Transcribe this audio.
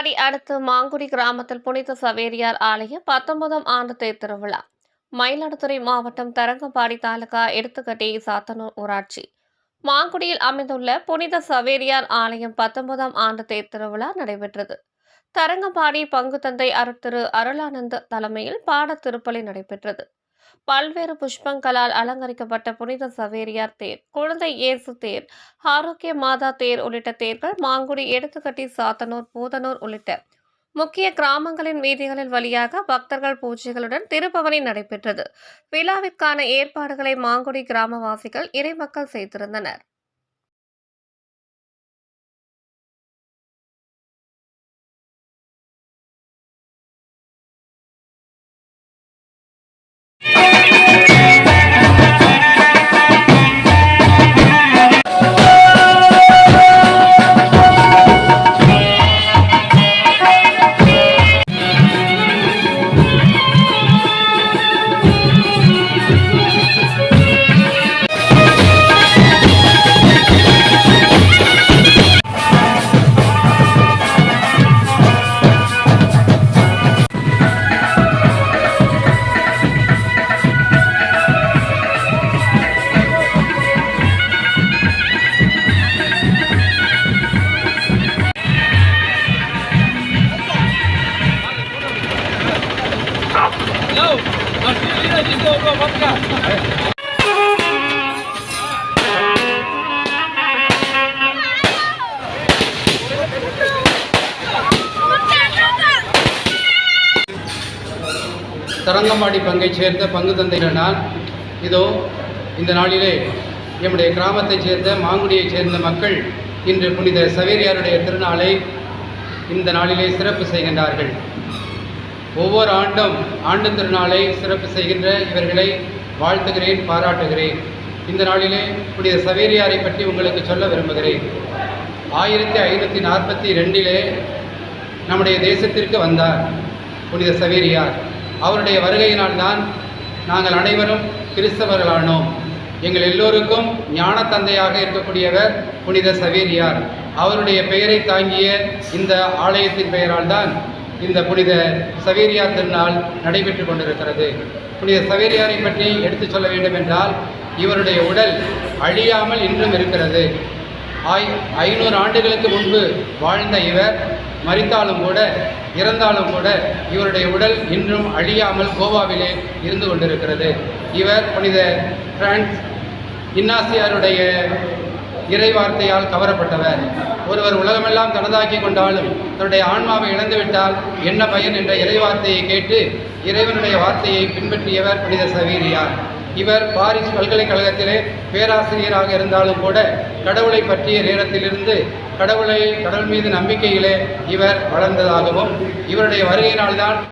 தரங்கம்பாடி அடுத்த மாங்குடி கிராமத்தில் புனித சவேரியார் ஆலய பத்தொன்பதாம் ஆண்டு தேர் திருவிழா. மயிலாடுதுறை மாவட்டம் தரங்கம்பாடி தாலுகா எடுத்துக்கட்டி சாத்தனூர் ஊராட்சி. மாங்குடியில் அமைந்துள்ள புனித சவேரியார் ஆலயம் பத்தொன்பதாம் ஆண்டு தேர் திருவிழா நடைபெற்றது. தரங்கம்பாடி பங்கு தந்தை அருட்திரு அருளானந்த தலைமையில் பாடத்திருப்பலி நடைபெற்றது. பல்வேறு புஷ்பங்களால் அலங்கரிக்கப்பட்ட புனித சவேரியார் தேர் குழந்தை இயேசு தேர் ஆரோக்கிய மாதா தேர் உள்ளிட்ட தேர்கள் மாங்குடி எடுத்துக்கட்டி சாத்தனூர் பூதனூர் உள்ளிட்ட முக்கிய கிராமங்களின் வீதிகளில் வழியாக பக்தர்கள் பூஜைகளுடன் திருப்பவனி நடைபெற்றது. விழாவிற்கான ஏற்பாடுகளை மாங்குடி கிராமவாசிகள் இறைமக்கள் செய்திருந்தனர். தரங்கம்பாடி பங்கைச் சேர்ந்த பங்கு தந்தைகள் நான் இதோ இந்த நாளிலே எம்முடைய கிராமத்தைச் சேர்ந்த மாங்குடியைச் சேர்ந்த மக்கள் இன்று புனித சவேரியாருடைய திருநாளை இந்த நாளிலே சிறப்பு செய்கின்றார்கள். ஒவ்வொரு ஆண்டும் ஆண்டு திருநாளை சிறப்பு செய்கின்ற இவர்களை வாழ்த்துகிறேன் பாராட்டுகிறேன். இந்த நாளிலே புனித சவேரியாரை பற்றி உங்களுக்கு சொல்ல விரும்புகிறேன். ஆயிரத்தி ஐநூற்றி நாற்பத்தி ரெண்டிலே நம்முடைய தேசத்திற்கு வந்தார் புனித சவேரியார். அவருடைய வருகையினால்தான் நாங்கள் அனைவரும் கிறிஸ்தவர்களானோம். எங்கள் எல்லோருக்கும் ஞான தந்தையாக இருக்கக்கூடியவர் புனித சவேரியார். அவருடைய பெயரை தாங்கிய இந்த ஆலயத்தின் பெயரால் தான் இந்த புனித சவேரியார் திருநாள் நடைபெற்று கொண்டிருக்கிறது. புனித சவேரியாரை பற்றி எடுத்துச் சொல்ல வேண்டும் என்றால் இவருடைய உடல் அழியாமல் இன்றும் இருக்கிறது. ஆய் ஐநூறு ஆண்டுகளுக்கு முன்பு வாழ்ந்த இவர் மறித்தாலும் கூட இறந்தாலும் கூட இவருடைய உடல் இன்றும் அழியாமல் கோவாவிலே இருந்து கொண்டிருக்கிறது. இவர் புனித பிரான்ஸ் இன்னாசியாருடைய இறைவார்த்தையால் கவரப்பட்டவர். ஒருவர் உலகமெல்லாம் தனதாக்கி கொண்டாலும் தன்னுடைய ஆன்மாவை இழந்துவிட்டால் என்ன பயன் என்ற இறைவார்த்தையை கேட்டு இறைவனுடைய வார்த்தையை பின்பற்றியவர் புனித சவீரியார். இவர் பாரிஸ் பல்கலைக்கழகத்திலே பேராசிரியராக இருந்தாலும் கூட கடவுளை பற்றிய நேரத்திலிருந்து கடவுளை கடவுள் மீது நம்பிக்கையிலே இவர் வளர்ந்ததாகவும் இவருடைய வருகையினால்தான்